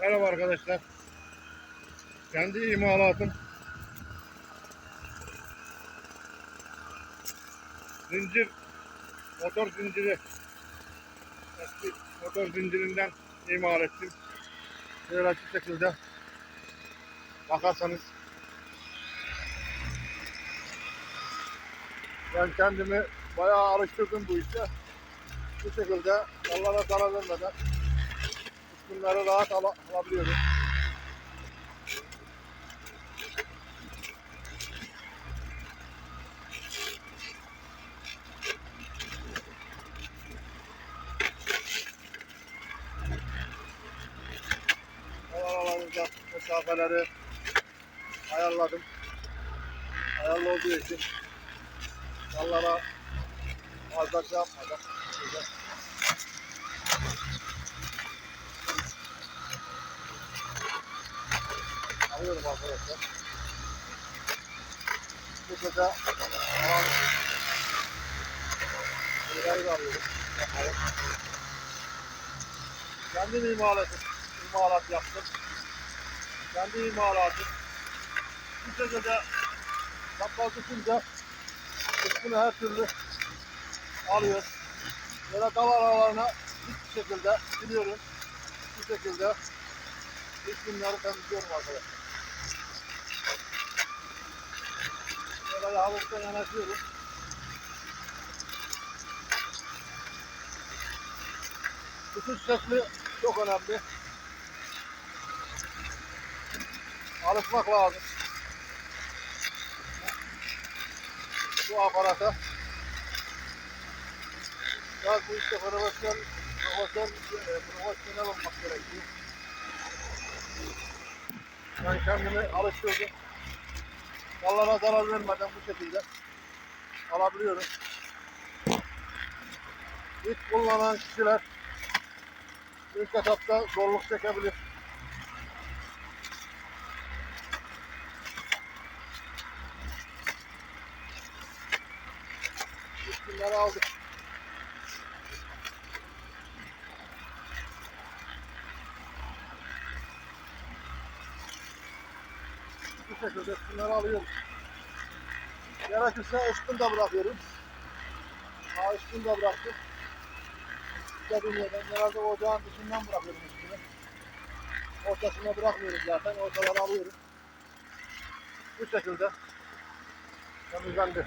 Merhaba arkadaşlar. Kendi imalatım. Zincir, motor zinciri. Eski motor zincirinden imal ettim. Şöyle şu şekilde bakarsanız ben kendimi bayağı alıştırdım bu işe. Bu şekilde Allah'a zarar vermeden bunları rahat ala, alabiliyorum. Aralarımızda mesafeleri ayarladım. Ayarlı olduğu için dallara fazla şey yapmadan şöyle alıyorum arkadaşlar. Bu şekilde alan Burayı da alıyorum. Kendim imalatım. imalat yaptım. Kendi imalatım. Bu şekilde çapraz tutunca üstünü her türlü alıyor. Böyle dal aralarına hiçbir şekilde siliyorum. Bu şekilde ilk günleri temizliyorum arkadaşlar. Böyle hafiften yanaşıyorum. Tutuş şekli çok önemli. Alışmak lazım. Bu aparata. Biraz bu işte profesyonel, profesyonel, profesyonel olmak gerekiyor. Ben kendimi alıştırdım. Dallara zarar vermeden bu şekilde alabiliyorum. İlk kullanan kişiler ilk etapta zorluk çekebilir. Günleri aldık. Bu şekilde şunları alıyorum. Gerekirse üstünü de bırakıyorum. Ha üstünü de bıraktım. İstediğim yerden genelde ocağın dışından bırakıyorum üstünü. Ortasına bırakmıyorum zaten. Ortaları alıyorum. Bu şekilde temizlendi.